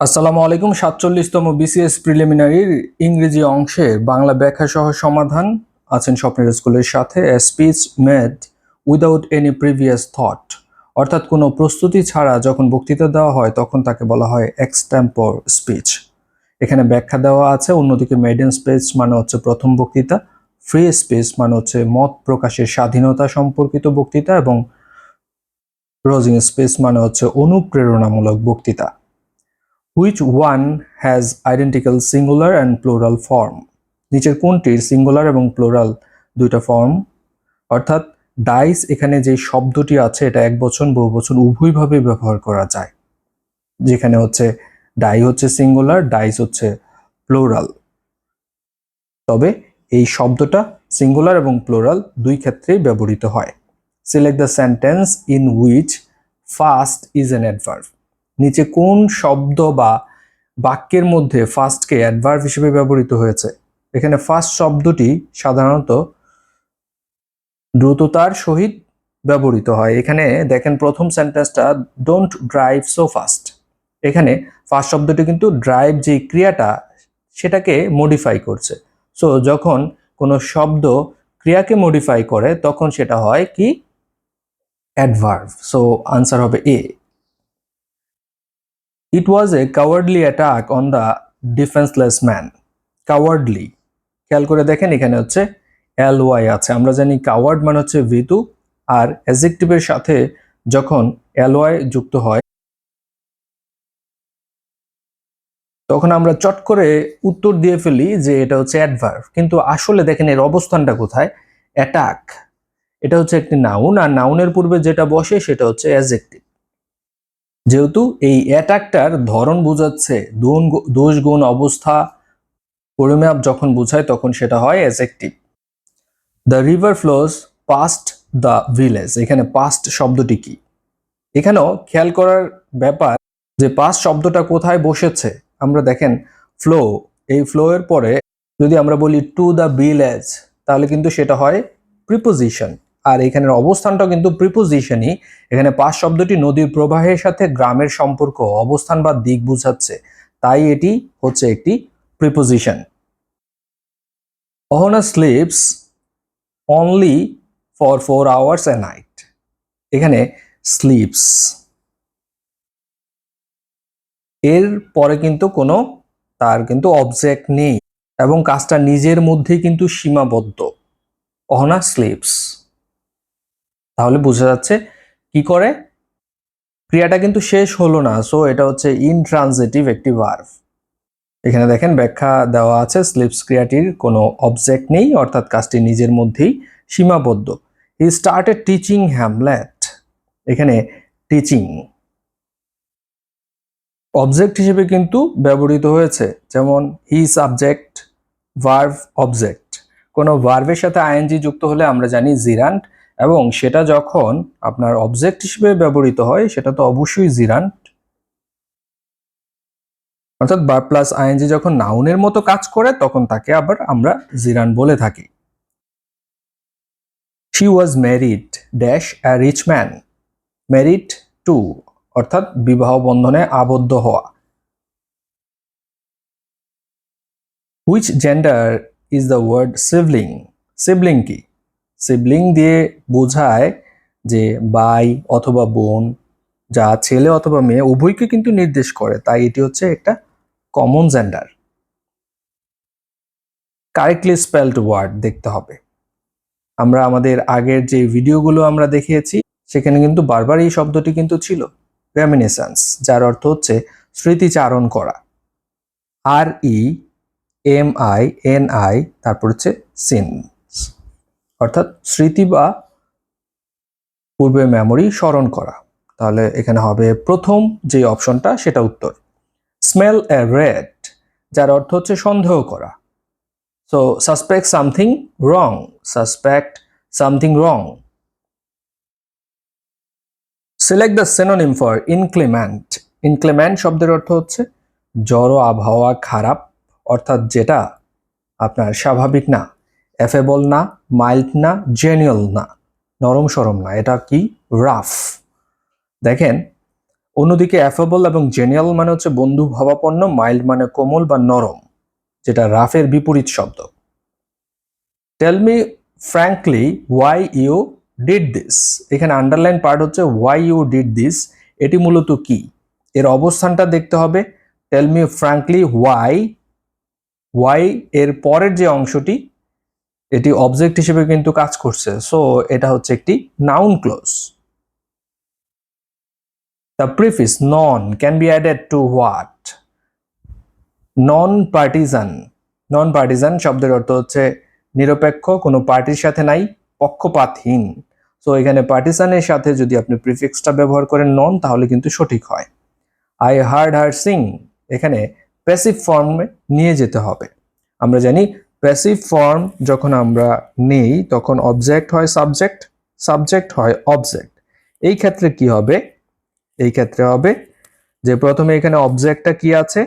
আসসালামু আলাইকুম, সাতচল্লিশতম বিসিএস প্রিলিমিনারির ইংরেজি অংশে বাংলা ব্যাখ্যা সহ সমাধান। আছেন স্বপ্নের স্কুলের সাথে speech made without any previous thought অর্থাৎ কোনো প্রস্তুতি ছাড়া যখন বক্তৃতা দেওয়া হয়, তখন তাকে বলা হয় এক্সট্যাম্পর স্পিচ এখানে ব্যাখ্যা দেওয়া আছে, অন্যদিকে মেডেন স্পিচ মানে হচ্ছে প্রথম বক্তৃতা ফ্রি স্পিচ মানে হচ্ছে মত প্রকাশের স্বাধীনতা সম্পর্কিত বক্তৃতা এবং রোজিং স্পিচ মানে হচ্ছে অনুপ্রেরণামূলক বক্তৃতা। Which one has identical singular and plural form নিচের কোনটির সিঙ্গুলার এবং প্লোরাল দুইটা ফর্ম অর্থাৎ ডাইস এখানে যে শব্দটি আছে, এটা এক বছর বহু বছর উভয়ভাবে ব্যবহার করা যায়। যেখানে হচ্ছে ডাই হচ্ছে সিঙ্গুলার ডাইস হচ্ছে প্লোরাল তবে এই শব্দটা সিঙ্গুলার এবং প্লোরাল দুই ক্ষেত্রেই ব্যবহৃত হয়। Select the sentence in which fast is an adverb নিচে কোন শব্দ বা বাক্যের মধ্যে ফার্স্টকে অ্যাডভার্ব হিসেবে ব্যবহৃত হয়েছে? এখানে ফার্স্ট শব্দটি সাধারণত দ্রুততার সহিত ব্যবহৃত হয়। এখানে দেখেন প্রথম সেন্টেন্সটা ডোন্ট ড্রাইভ সো ফাস্ট এখানে ফার্স্ট শব্দটি কিন্তু ড্রাইভ যে ক্রিয়াটা, সেটাকে মডিফাই করছে। সো যখন কোনো শব্দ ক্রিয়াকে মডিফাই করে, তখন সেটা হয় কি? অ্যাডভার্ভ সো আনসার হবে A it was a cowardly attack on the defenceless man cowardly খেয়াল করে দেখেন এখানে হচ্ছে এল ওয়াই আছে। আমরা জানি কাওয়ার্ড মানে হচ্ছে ভিতু, আর অ্যাজেক্টিভের সাথে যখন এল ওয়াই যুক্ত হয়, তখন আমরা চট করে উত্তর দিয়ে ফেলি যে এটা হচ্ছে অ্যাডভার্ভ কিন্তু আসলে দেখেন এর অবস্থানটা কোথায়? অ্যাটাক এটা হচ্ছে একটি নাউন আর নাউনের পূর্বে যেটা বসে সেটা হচ্ছে অ্যাজেক্টিভ যেহেতু এই অ্যাটাকটার ধরন বোঝাচ্ছে দোষ গুণ অবস্থা পরিমাপ যখন বোঝায় তখন সেটা হয় adjective the river flows past the village এখানে পাস্ট শব্দটি কি? এখানেও খেয়াল করার ব্যাপার যে পাস্ট শব্দটা কোথায় বসেছে? আমরা দেখেন ফ্লো এই ফ্লো এর পরে যদি আমরা বলি টু দ্য ভিলেজ তাহলে কিন্তু সেটা হয় প্রিপোজিশন আর এখানের অবস্থানটাও কিন্তু প্রিপোজিশনই এখানে পাস শব্দটি নদীর প্রবাহের সাথে গ্রামের সম্পর্ক, অবস্থান বা দিক বোঝাচ্ছে। তাই এটি হচ্ছে একটি preposition Ahona sleeps only for four hours a night এখানে স্লিপস এর পরে কিন্তু কোনো, তার কিন্তু অবজেক্ট নেই। এবং কাজটা নিজের মধ্যেই কিন্তু সীমাবদ্ধ। অহনা স্লিপস তাহলে বোঝা যাচ্ছে কি করে? ক্রিয়াটা কিন্তু শেষ হলো না সো এটা হচ্ছে ইনট্রানজিটিভ একটি ভার্ভ এখানে দেখেন ব্যাখ্যা দেওয়া আছে স্লিপস ক্রিয়াটির কোনো অবজেক্ট নেই, অর্থাৎ কাজটি নিজের মধ্যেই সীমাবদ্ধ। হি স্টার্টেড টিচিং হ্যামলেট এখানে টিচিং অবজেক্ট হিসেবে কিন্তু ব্যবহৃত হয়েছে, যেমন হি সাবজেক্ট ভার্ভ অবজেক্ট কোনো ভার্ভের সাথে আইএনজি যুক্ত হলে আমরা জানি জিরান্ট এবং সেটা যখন আপনার অবজেক্ট হিসেবে ব্যবহৃত হয়, সেটা তো অবশ্যই জিরান্ট অর্থাৎ বার প্লাস আইএনজি যখন নাউনের মতো কাজ করে, তখন তাকে আবার আমরা জিরান বলে থাকি। She was married dash a rich man married to অর্থাৎ বিবাহ বন্ধনে আবদ্ধ হওয়া। Which gender is the word sibling sibling কি? সিবলিং দিয়ে বোঝায় যে ভাই অথবা বোন, যা ছেলে অথবা মেয়ে, উভয়কে কিন্তু নির্দেশ করে। তাই এটি হচ্ছে একটা common gender correctly spelled word দেখতে হবে। আমরা আমাদের আগের যে ভিডিওগুলো আমরা দেখিয়েছি, সেখানে কিন্তু বারবার এই শব্দটি কিন্তু ছিল। রেমিনেসান্স যার অর্থ হচ্ছে স্মৃতিচারণ করা। R E M I N I তারপর হচ্ছে সিনস অর্থাৎ স্মৃতি বা পূর্বে মেমোরি স্মরণ করা। তাহলে এখানে হবে প্রথম যে অপশনটা সেটা উত্তর। স্মেল এ রেড যার অর্থ হচ্ছে সন্দেহ করা। So suspect something wrong suspect something wrong select the synonym for inclement inclement শব্দের অর্থ হচ্ছে জড় আবহাওয়া খারাপ, অর্থাৎ যেটা আপনার স্বাভাবিক না। এফেবল না মাইল্ড না জেনিয়াল না, নরম সরম না, এটা কি? রাফ দেখেন, অন্যদিকে অ্যাফেবল এবং জেনিয়াল মানে হচ্ছে বন্ধু ভাবাপন্ন মাইল্ড মানে কোমল বা নরম, যেটা রাফের বিপরীত শব্দ। Tell me frankly why you did this এখানে আন্ডারলাইন পার্ট হচ্ছে ওয়াই ইউ ডিড দিস এটি মূলত কি? এর অবস্থানটা দেখতে হবে। Tell me frankly why why এর পরের যে অংশটি এটি অবজেক্ট হিসেবে কিন্তু কাজ করছে। সো এটা হচ্ছে একটি noun clause the prefix non can be added to what non partisan non partisan শব্দের অর্থ হচ্ছে নিরপেক্ষ, কোনো পার্টির সাথে নাই, পক্ষপাতহীন। সো এখানে পার্টিসানের সাথে যদি আপনি প্রিফিক্সটা ব্যবহার করেন নন তাহলে কিন্তু সঠিক হয়। আই হার্ড হার সিং এখানে প্যাসিভ ফর্মে নিয়ে যেতে হবে। আমরা জানি প্যাসিভ ফর্ম যখন আমরা নেই, তখন অবজেক্ট হয় সাবজেক্ট সাবজেক্ট হয় অবজেক্ট এই ক্ষেত্রে কি হবে? এই ক্ষেত্রে হবে যে প্রথমে এখানে অবজেক্টটা কি আছে?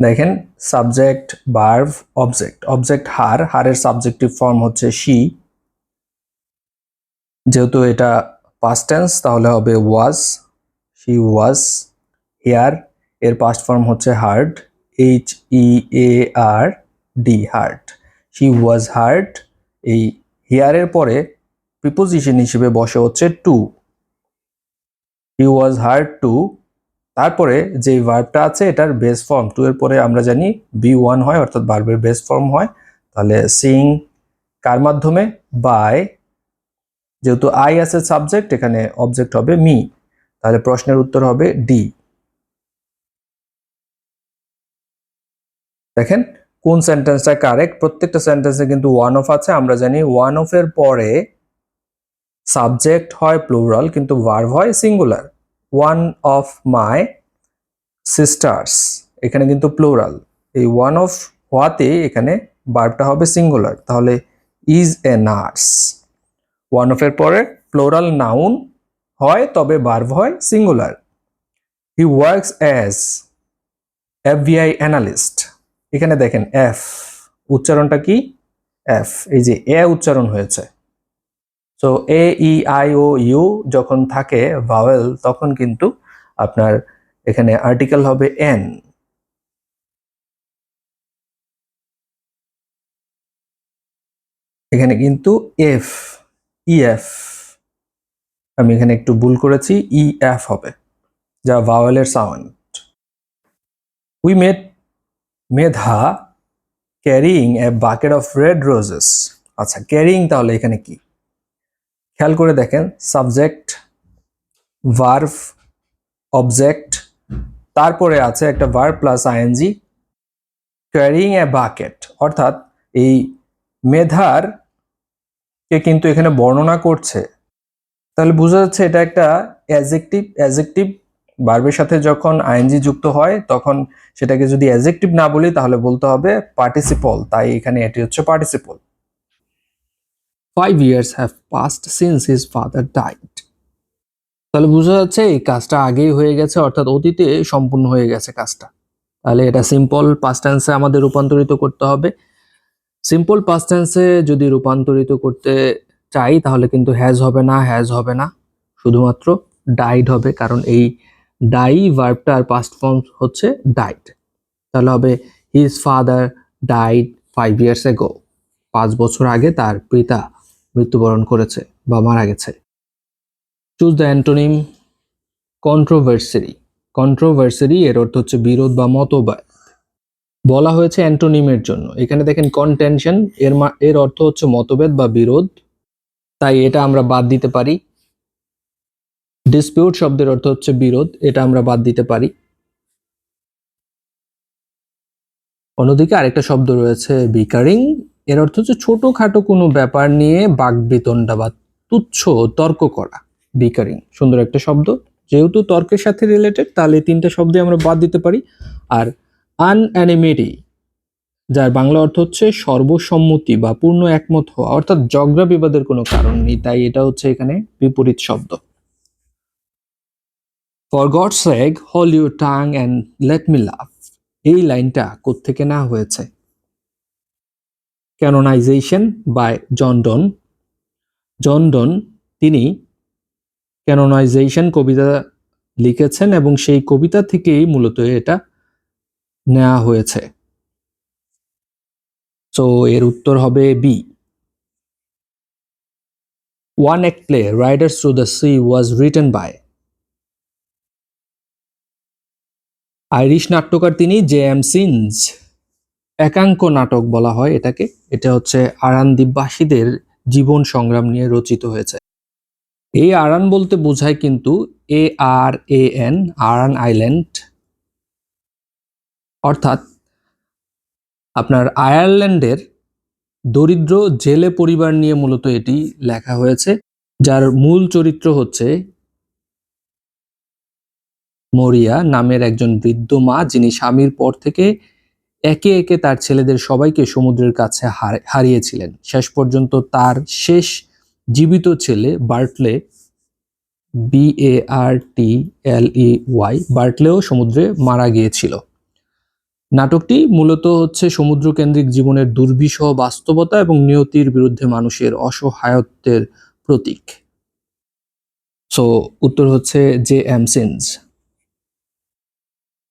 দেখেন সাবজেক্ট বার্ভ অবজেক্ট অবজেক্ট হার হারের সাবজেক্টিভ ফর্ম হচ্ছে শি যেহেতু এটা পাস্ট টেন্স তাহলে হবে ওয়াজ শি ওয়াজ হেয়ার এর পাস্ট ফর্ম হচ্ছে heard H E A R D hurt she was hurt এই হেয়ারের পরে প্রিপোজিশন হিসেবে বসে হচ্ছে to he was heard to তারপরে যে ভার্বটা আছে, এটার বেস ফর্ম টু এর পরে আমরা জানি বি ওয়ান হয়, অর্থাৎ ভার্বের বেস ফর্ম হয়। তাহলে সিং কার মাধ্যমে? বাই যেহেতু আই আছে সাবজেক্ট এখানে অবজেক্ট হবে মি তাহলে প্রশ্নের উত্তর হবে ডি দেখেন, কোন সেন্টেন্সটা কারেক্ট প্রত্যেকটা সেন্টেন্সে কিন্তু ওয়ান অফ আছে। আমরা জানি ওয়ান অফ এর পরে সাবজেক্ট হয় প্লুরাল কিন্তু ভার্ভ হয় singular one of my sisters এখানে কিন্তু প্লুরাল এই ওয়ান অফ হওয়াতে এখানে ভার্বটা হবে সিঙ্গুলার তাহলে is a nurse one of এর পরে প্লোরাল নাউন হয়, তবে ভার্ভ হয় singular he works as F FBI analyst এখানে দেখেন এফ উচ্চারণটা কি? এফ এই যে এ উচ্চারণ হয়েছে। তো এ ই আই ও ইউ যখন থাকে ভাওয়েল তখন কিন্তু আপনার এখানে আর্টিকেল হবে এন এখানে কিন্তু এফ ইএফ আমি এখানে একটু ভুল করেছি ই এফ হবে, যা ভাওয়েলের sound we made Medha carrying a bucket of red roses আচ্ছা ক্যারিং তাহলে এখানে কি? খেয়াল করে দেখেন সাবজেক্ট ভার্ভ অবজেক্ট তারপরে আছে একটা verb plus ING carrying a bucket অর্থাৎ এই মেধার কে কিন্তু এখানে বর্ণনা করছে। তাহলে বোঝা যাচ্ছে এটা একটা অ্যাজেক্টিভ অ্যাজেক্টিভ ভার্বের সাথে যখন আইএনজি যুক্ত হয়, তখন সেটাকে যদি অ্যাজেক্টিভ না বলি, তাহলে বলতে হবে পার্টিসিপল তাই এখানে এটি হচ্ছে participle five years have passed since his father died তাহলে বোঝা যাচ্ছে এই কাজটা আগেই হয়ে গেছে, অর্থাৎ অতীতে সম্পূর্ণ হয়ে গেছে কাজটা। তাহলে এটা সিম্পল পাস্ট আমাদের রূপান্তরিত করতে হবে। সিম্পল পাস্ট যদি রূপান্তরিত করতে চাই, তাহলে কিন্তু হ্যাজ হবে না হ্যাজ হবে না। শুধুমাত্র ডাইড হবে, কারণ এই ডাই ভার্বটার পাস্ট ফর্ম হচ্ছে ডাইড তাহলে হবে his father died five years ago পাঁচ বছর আগে তার পিতা মৃত্যুবরণ করেছে বা মারা গেছে। Choose the antonym controversy controversy এর অর্থ হচ্ছে বিরোধ বা মতবাদ। বলা হয়েছে অ্যান্টোনিমের জন্য। এখানে দেখেন কনটেনশন এর এর অর্থ হচ্ছে মতভেদ বা বিরোধ। তাই এটা আমরা বাদ দিতে পারি। ডিসপিউট শব্দের অর্থ হচ্ছে বিরোধ, এটা আমরা বাদ দিতে পারি। অন্যদিকে আরেকটা শব্দ রয়েছে বিকারিং এর অর্থ হচ্ছে ছোটখাটো কোনো ব্যাপার নিয়ে বাকবিতণ্ডা বা তুচ্ছ তর্ক করা বিকারিং সুন্দর একটা শব্দ, যেহেতু তর্কের সাথে রিলেটেড তাহলে তিনটা শব্দে আমরা বাদ দিতে পারি। আর আনঅ্যানিমেটি যার বাংলা অর্থ হচ্ছে সর্বসম্মতি বা পূর্ণ একমত হওয়া, অর্থাৎ ঝগড়া বিবাদের কোনো কারণ নেই, তাই এটা হচ্ছে এখানে বিপরীত শব্দ। For God sake hold your tongue and let me love এই লাইনটা কোত্থেকে না হয়েছে? ক্যানোনাইজেশন বাই জন ডন জন ডন তিনি ক্যানোনাইজেশন কবিতা লিখেছেন এবং সেই কবিতা থেকেই মূলত এটা নেওয়া হয়েছে। সো এর উত্তর হবে বি ওয়ান এক play riders through the sea was written by Irish নাট্যকার তিনি জে এম সিনজ একাঙ্ক নাটক বলা হয় এটাকে। এটা হচ্ছে আরান দ্বীপবাসীদের জীবন সংগ্রাম নিয়ে রচিত হয়েছে। এই আরান বলতে বোঝায় কিন্তু A R A N, Aran island. অর্থাৎ আপনার আয়ারল্যান্ডের দরিদ্র জেলে পরিবার নিয়ে মূলত এটি লেখা হয়েছে, যার মূল চরিত্র হচ্ছে মরিয়া নামের একজন বৃদ্ধ মা যিনি স্বামীর পর থেকে একে একে তার ছেলেদের সবাইকে সমুদ্রের কাছে হার- হারিয়েছিলেন। শেষ পর্যন্ত তার শেষ জীবিত ছেলে বার্টলে B A R T L E Y বার্টলেও সমুদ্রে মারা গিয়েছিল। নাটকটি মূলত হচ্ছে সমুদ্রকেন্দ্রিক জীবনের দুর্বিষহ বাস্তবতা এবং নিয়তির বিরুদ্ধে মানুষের অসহায়ত্বের প্রতীক। সো উত্তর হচ্ছে J M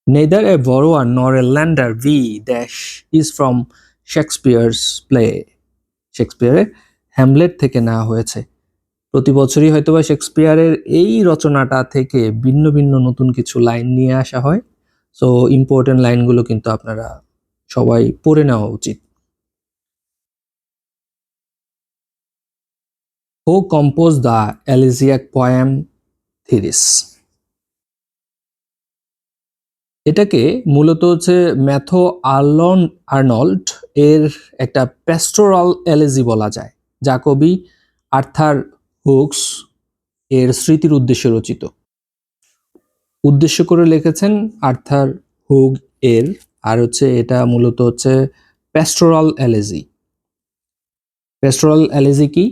Neither a borrower nor a lender V dash, is from Shakespeare's play. শেক্সপিয়ারের হ্যামলেট থেকে নেওয়া হয়েছে। প্রতি বছরই হয়তোবা শেক্সপিয়ারের এই রচনাটা থেকে ভিন্ন ভিন্ন নতুন কিছু লাইন নিয়ে আসা হয়। সো ইম্পর্টেন্ট লাইনগুলো কিন্তু আপনারা সবাই পড়ে নেওয়া উচিত। Who compose the elegiac poem Thyrsis এটাকে মূলত হচ্ছে ম্যাথো আর্লন আর্নল্ড এর একটা প্যাস্টোরাল এলেজি বলা যায়, যা কবি আর্থার হুকস এর স্মৃতির উদ্দেশ্যে রচিত। উদ্দেশ্য করে লিখেছেন আর্থার হুগ এর, আর হচ্ছে এটা মূলত হচ্ছে প্যাস্টোরাল এলেজি। প্যাস্টোরাল এলেজি কি?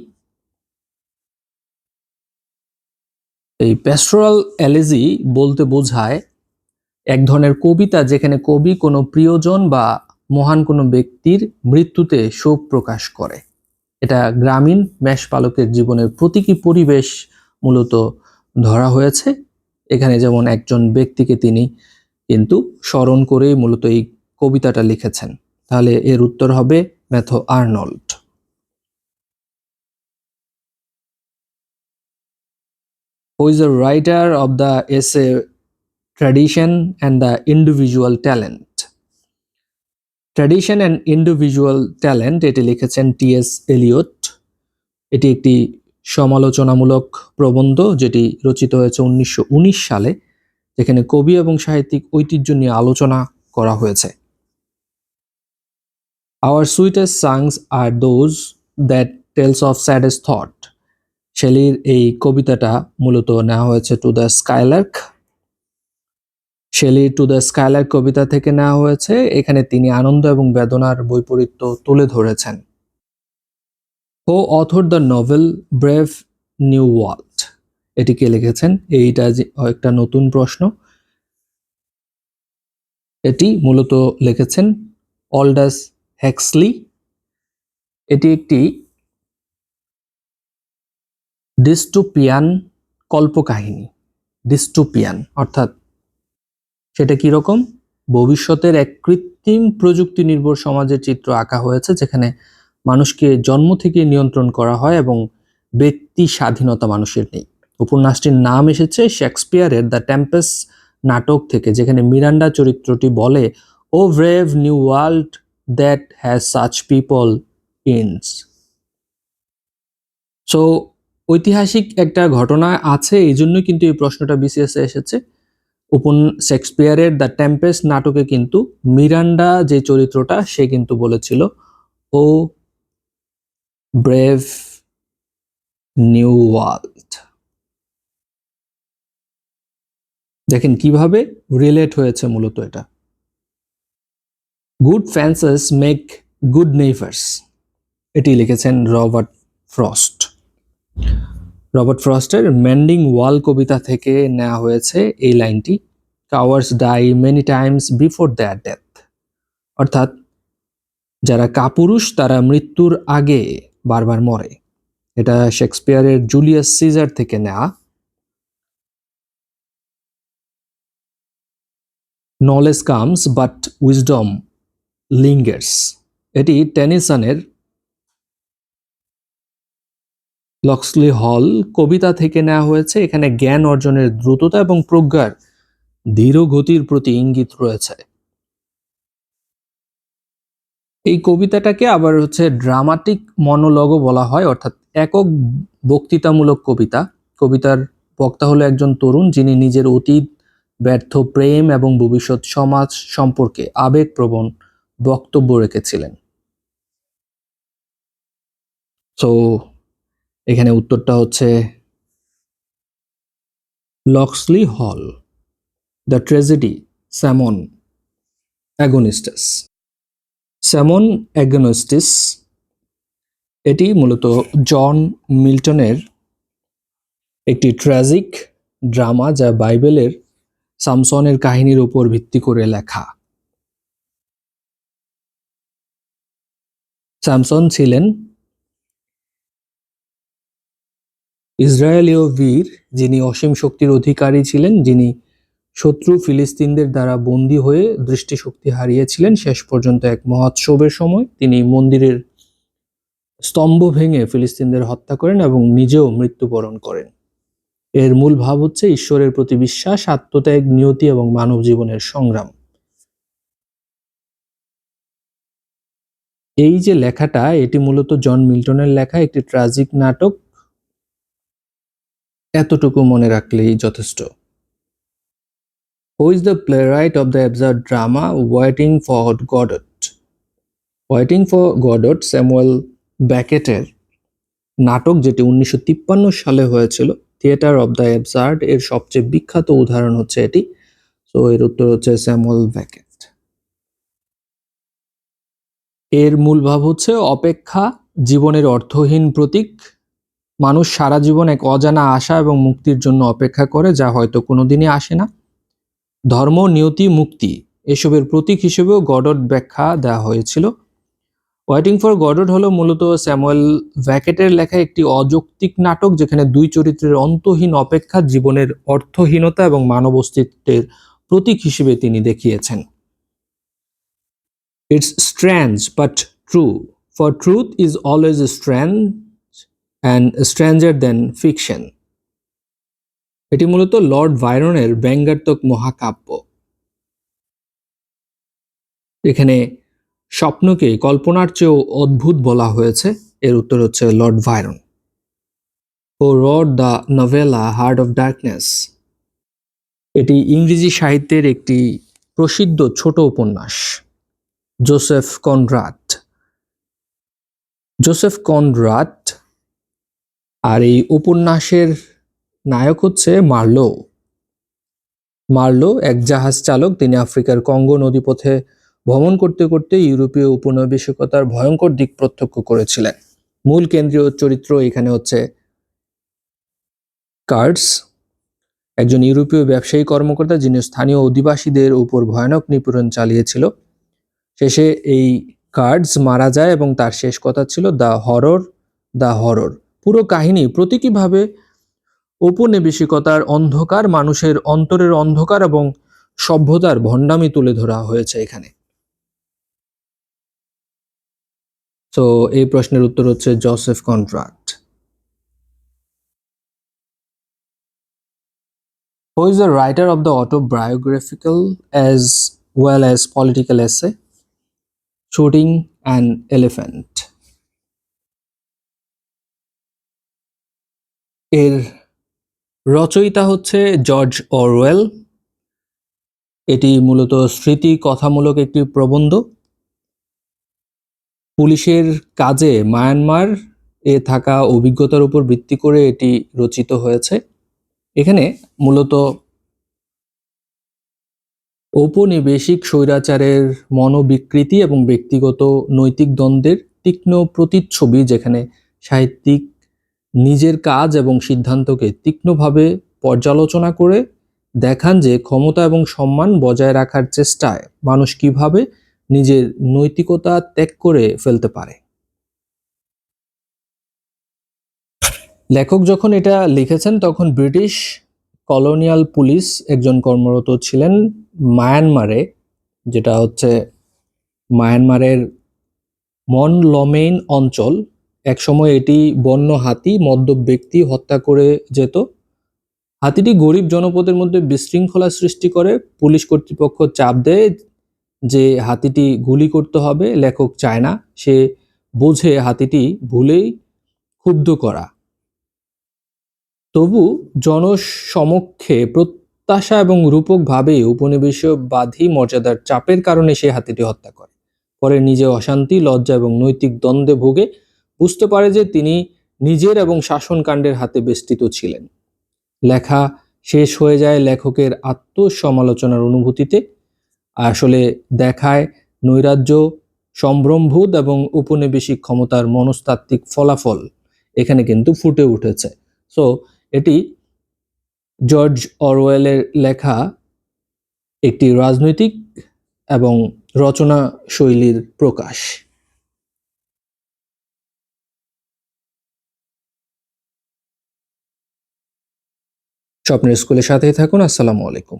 এই প্যাস্টোরাল এলেজি বলতে বোঝায় এক ধরনের কবিতা যেখানে কবি কোনো প্রিয়জন বা মহান কোনো ব্যক্তির মৃত্যুতে শোক প্রকাশ করে। এটা গ্রামীণ মেষপালকের জীবনের প্রতীকী পরিবেশ মূলত ধরা হয়েছে। এখানে যেমন একজন ব্যক্তিকে তিনি কিন্তু স্মরণ করেই মূলত এই কবিতাটা লিখেছেন। তাহলে এর উত্তর হবে Matthew Arnold. Who is a writer of the essay tradition and the individual talent. Tradition and individual talent এটি লিখেছেন টি এস এলিয়ট এটি একটি সমালোচনামূলক প্রবন্ধ যেটি রচিত হয়েছে উনিশশো উনিশ সালে, যেখানে কবি এবং সাহিত্যিক ঐতিহ্য নিয়ে আলোচনা করা হয়েছে। Our sweetest songs are those that tells of saddest thought শেলির এই কবিতাটা মূলত নেওয়া হয়েছে to the skylark Shelley to the skylark কবিতা থেকে নেওয়া হয়েছে। এখানে তিনি আনন্দ এবং বেদনার বৈপরীত্য তুলে ধরেছেন। Who authored the novel, brave new world এটি কে লিখেছেন? এইটা একটা নতুন প্রশ্ন। এটি মূলত লিখেছেন অলডাস হেক্সলি। এটি একটি ডিস্টোপিয়ান কল্পকাহিনী। ডিস্টোপিয়ান অর্থাৎ সেটা কি রকম? ভবিষ্যতের এক কৃত্রিম প্রযুক্তি নির্ভর সমাজের চিত্র আঁকা হয়েছে, যেখানে মানুষকে জন্ম থেকে নিয়ন্ত্রণ করা হয় এবং ব্যক্তি স্বাধীনতা মানুষের নেই। উপন্যাসটির নাম এসেছে শেক্সপিয়ারের দ্য টেম্পেস নাটক থেকে, যেখানে মিরান্ডা চরিত্রটি বলে, O brave new world that has such people in't. So, ঐতিহাসিক একটা ঘটনা আছে এই জন্যই কিন্তু এই প্রশ্নটা বিসিএস এসেছে। উপন শেক্সপিয়ারের দ্য টেম্পেস নাটকে কিন্তু মিরান্ডা যে চরিত্রটা, সে কিন্তু বলেছিল, ও ব্রেভ নিউ ওয়ার্ল্ড। দেখেন কীভাবে রিলেট হয়েছে মূলত এটা। Good fences make good neighbours. এটি লিখেছেন রবার্ট ফ্রস্ট। রবার্ট ফ্রস্টের ম্যান্ডিং ওয়াল কবিতা থেকে নেওয়া হয়েছে এই লাইনটি cowards die many times before their death অর্থাৎ, যারা কাপুরুষ, তারা মৃত্যুর আগে বারবার মরে। এটা শেক্সপিয়ারের জুলিয়াস সিজার থেকে নেওয়া knowledge comes but wisdom lingers এটি টেনিসনের লক্সলি হল কবিতা থেকে নেওয়া হয়েছে। এখানে জ্ঞান অর্জনের দ্রুততা এবং প্রজ্ঞার ধীর গতির প্রতি ইঙ্গিত রয়েছে। এই কবিতাটাকে আবার হচ্ছে ড্রামাটিক মনোলগও বলা হয়, অর্থাৎ একক বক্তৃতামূলক কবিতা। কবিতার বক্তা হলো একজন তরুণ যিনি নিজের অতীত, ব্যর্থ, প্রেম এবং ভবিষ্যৎ সমাজ সম্পর্কে আবেগপ্রবণ বক্তব্য রেখেছিলেন। তো এখানে উত্তরটা হচ্ছে Locksley Hall, the tragedy Samson Agonistes. Samson Agonistes, এটি মূলত জন মিল্টনের একটি ট্র্যাজিক ড্রামা যা বাইবেলের সামসনের কাহিনীর উপর ভিত্তি করে লেখা। স্যামসন ছিলেন ইসরায়েলীয় বীর যিনি অসীম শক্তির অধিকারী ছিলেন, যিনি শত্রু ফিলিস্তিনদের দ্বারা বন্দী হয়ে দৃষ্টিশক্তি হারিয়েছিলেন, শেষ পর্যন্ত এক মহোৎসবের সময় তিনি মন্দিরের স্তম্ভ ভেঙে ফিলিস্তিনদের হত্যা করেন এবং নিজেও মৃত্যুবরণ করেন। এর মূল ভাব হচ্ছে ঈশ্বরের প্রতি বিশ্বাস, আত্মত্যাগ, নিয়তি এবং মানব জীবনের সংগ্রাম। এই যে লেখাটা, এটি মূলত জন মিল্টনের লেখা, একটি ট্রাজিক নাটক। এতটুকু মনে রাখলেই যথেষ্ট। Who is the playwright of the absurd drama waiting for Godot waiting for Godot Samuel ব্যাকেটের নাটক যেটি উনিশশো তিপ্পান্ন সালে হয়েছিল থিয়েটার অব দ্য অ্যাবসার্ড এর সবচেয়ে বিখ্যাত উদাহরণ হচ্ছে এটি। সো এর উত্তর হচ্ছে স্যামুয়েল ব্যাকেট এর মূল ভাব হচ্ছে অপেক্ষা, জীবনের অর্থহীন প্রতীক মানুষ সারা জীবন এক অজানা আশা এবং মুক্তির জন্য অপেক্ষা করে, যা হয়তো কোনোদিনই আসে না। ধর্ম, নিয়তি, মুক্তি এসবের প্রতীক হিসেবেও গডট ব্যাখ্যা দেওয়া হয়েছিল। ওয়েটিং ফর গডট হলো মূলত স্যামুয়েল ভ্যাকেটের লেখা একটি অযৌক্তিক নাটক, যেখানে দুই চরিত্রের অন্তহীন অপেক্ষা জীবনের অর্থহীনতা এবং মানব অস্তিত্বের প্রতীক হিসেবে তিনি দেখিয়েছেন। It's strange but true for truth is always strange and stranger than fiction. এটি মূলত লর্ড ভাইরনের ব্যঙ্গাত্মক মহাকাব্য। এখানে স্বপ্নকে কল্পনার চেয়েও অদ্ভুত বলা হয়েছে, এর উত্তর হচ্ছে Lord Byron. Who wrote the novella, heart of darkness. এটি ইংরেজি সাহিত্যের একটি প্রসিদ্ধ ছোট উপন্যাস, জোসেফ কনরাট জোসেফ কনরাট আর এই উপন্যাসের নায়ক হচ্ছে মার্লো। মার্লো এক জাহাজ চালক, তিনি আফ্রিকার কঙ্গো নদীপথে ভ্রমণ করতে করতে ইউরোপীয় উপনিবেশিকতার ভয়ঙ্কর দিক প্রত্যক্ষ করেছিলেন। মূল কেন্দ্রীয় চরিত্র এখানে হচ্ছে কার্ডস একজন ইউরোপীয় ব্যবসায়ী কর্মকর্তা যিনি স্থানীয় অধিবাসীদের উপর ভয়ানক নিপীড়ন চালিয়েছিল। শেষে এই কার্ডস মারা যায় এবং তার শেষ কথা ছিল, দ্য হরর দ্য হরর। পুরো কাহিনী প্রতীকীভাবে ঔপনিবেশিকতার অন্ধকার, মানুষের অন্তরের অন্ধকার এবং সভ্যতার ভণ্ডামি তুলে ধরা হয়েছে এখানে তো এই প্রশ্নের উত্তর হচ্ছে Joseph Conrad Who is the writer of the autobiographical as well as political essay, Shooting an Elephant? এর রচয়িতা হচ্ছে জর্জ অরওয়েল। এটি মূলত স্মৃতি কথামূলক একটি প্রবন্ধ। পুলিশের কাজে মায়ানমার এ থাকা অভিজ্ঞতার উপর ভিত্তি করে এটি রচিত হয়েছে। এখানে মূলত ঔপনিবেশিক স্বৈরাচারের মনোবিকৃতি এবং ব্যক্তিগত নৈতিক দ্বন্দ্বের তীক্ষ্ণ প্রতিচ্ছবি যেখানে সাহিত্যিক নিজের কাজ এবং সিদ্ধান্তকে তীক্ষ্ণভাবে পর্যালোচনা করে দেখান যে ক্ষমতা এবং সম্মান বজায় রাখার চেষ্টায় মানুষ কীভাবে নিজের নৈতিকতা ত্যাগ করে ফেলতে পারে। লেখক যখন এটা লিখেছেন, তখন ব্রিটিশ কলোনিয়াল পুলিশ একজন কর্মরত ছিলেন মায়ানমারে, যেটা হচ্ছে মায়ানমারের মন লমেইন অঞ্চল। একসময় এটি বন্য হাতি, মদ্যপ ব্যক্তি হত্যা করে যেত। হাতিটি গরিব জনপদের মধ্যে বিশৃঙ্খলা সৃষ্টি করে। পুলিশ কর্তৃপক্ষ চাপ দেয় যে হাতিটি গুলি করতে হবে। লেখক চায় না। সে বোঝে হাতিটি ভুলেই ক্ষুব্ধ করা। তবু জনসমক্ষে প্রত্যাশা এবং রূপকভাবে উপনিবেশবাদী মর্যাদার চাপের কারণে সে হাতিটি হত্যা করে। পরে নিজে অশান্তি, লজ্জা এবং নৈতিক দ্বন্দ্বে ভোগে। বুঝতে পারে যে তিনি নিজের এবং শাসনকাণ্ডের হাতে বেষ্টিত ছিলেন। লেখা শেষ হয়ে যায় লেখকের আত্মসমালোচনার অনুভূতিতে। আসলে দেখায় নৈরাজ্য সম্ভ্রমভূত এবং উপনিবেশিক ক্ষমতার মনস্তাত্ত্বিক ফলাফল এখানে কিন্তু ফুটে উঠেছে। সো এটি জর্জ অরওয়েলের লেখা একটি রাজনৈতিক এবং রচনা শৈলীর প্রকাশ। স্বপ্নের স্কুলের সাথেই থাকুন। আসসালামু আলাইকুম।